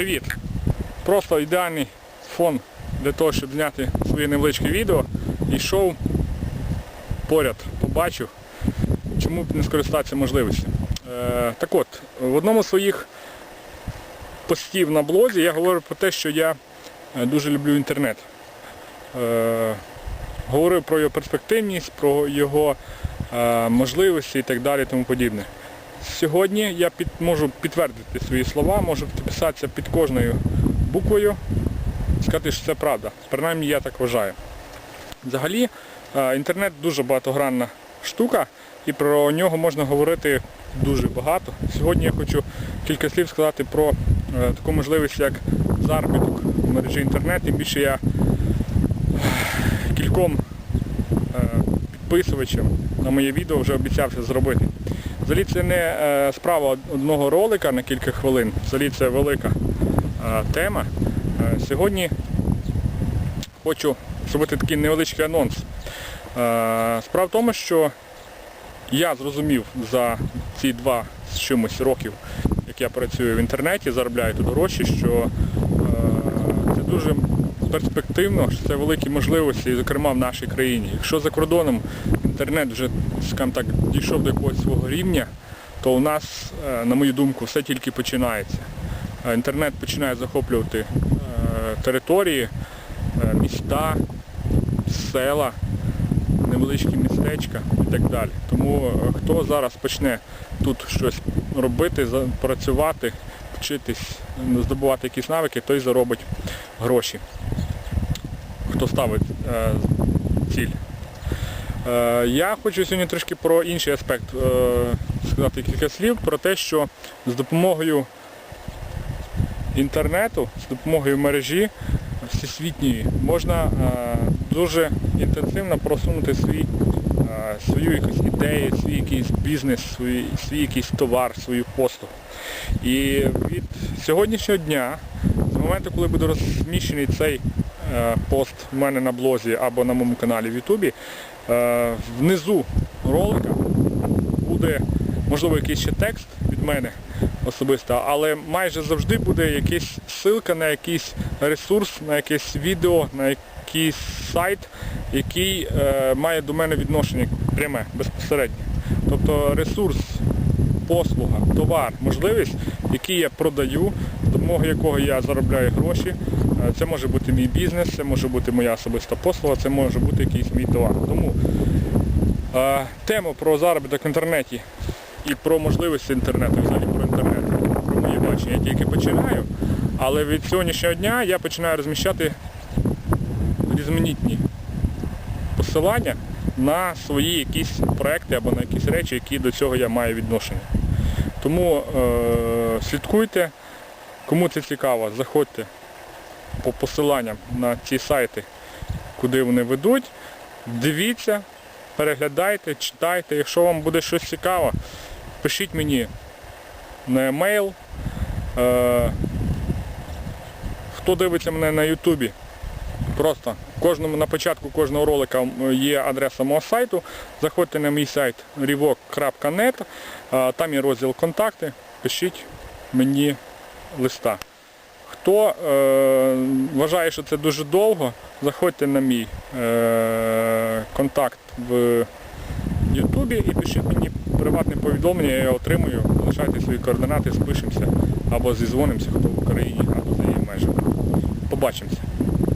Привіт! Просто ідеальний фон для того, щоб зняти своє невеличке відео. Йшов поряд, побачив, чому б не скористатися можливістю. Е, так от, в одному з своїх постів на блозі я говорю про те, що я е, дуже люблю інтернет. Е, говорив про його перспективність, про його е, можливості і так далі тому подібне. Сьогодні я під, можу підтвердити свої слова, можу підписатися під кожною буквою, сказати, що це правда. Принаймні я так вважаю. Взагалі, е, інтернет дуже багатогранна штука, і про нього можна говорити дуже багато. Сьогодні я хочу кілька слів сказати про е, таку можливість, як заробіток в мережі інтернет. Тим більше я е, кільком підписувачам на моє відео вже обіцявся зробити. Взагалі це не е, справа одного ролика на кілька хвилин, взагалі це велика е, тема. Е, Сьогодні хочу зробити такий невеличкий анонс. Справа в тому, що я зрозумів за ці два з чимось років, як я працюю в інтернеті, заробляю тут гроші, що це дуже перспективно, що це великі можливості, зокрема в нашій країні. Якщо за кордоном інтернет вже скажімо так, дійшов до якогось свого рівня, то у нас, е, на мою думку, все тільки починається. Е, Інтернет починає захоплювати е, території, міста, села, невеличкі містечка і так далі. Тому хто зараз почне тут щось робити, працювати, вчитись, здобувати якісь навики, той заробить гроші. Хто ставить ціль. Е, Я хочу сьогодні трошки про інший аспект е, сказати кілька слів про те, що з допомогою інтернету, з допомогою мережі всесвітньої можна е, дуже інтенсивно просунути свій, свою якусь ідею, свій якийсь бізнес, свій, свій якийсь товар, свою послугу. І від сьогоднішнього дня, з моменту, коли буде розміщений цей пост в мене на блозі або на моєму каналі в Ютубі, е, внизу ролика буде, можливо, якийсь ще текст від мене особисто, але майже завжди буде якась ссылка на якийсь ресурс, на якесь відео, на якийсь сайт, який е, має до мене відношення пряме, безпосередньо. Тобто ресурс, послуга, товар, можливість, який я продаю, з допомогою якого я заробляю гроші. Е, Це може бути мій бізнес, це може бути моя особиста послуга, це може бути якийсь мій товар. Тому е, тему про заробіток в інтернеті і про можливості інтернету, взагалі про інтернет, про моє бачення я тільки починаю. Але від сьогоднішнього дня я починаю розміщати різноманітні посилання на свої якісь проекти або на якісь речі, які до цього я маю відношення. Тому е, слідкуйте, кому це цікаво, заходьте по посиланням на ці сайти, куди вони ведуть. Дивіться, переглядайте, читайте. Якщо вам буде щось цікаво, пишіть мені на емейл. Е, хто дивиться мене на Ютубі, просто кожному, на початку кожного ролика є адреса мого сайту. Заходьте на мій сайт rivok.net, там є розділ контакти, пишіть мені листа. Хто е, вважає, що це дуже довго, заходьте на мій е, контакт в Ютубі і пишіть мені приватне повідомлення, я отримую, залишайте свої координати, спишемося або зізвонимося, хто в Україні, або за її межами. Побачимося.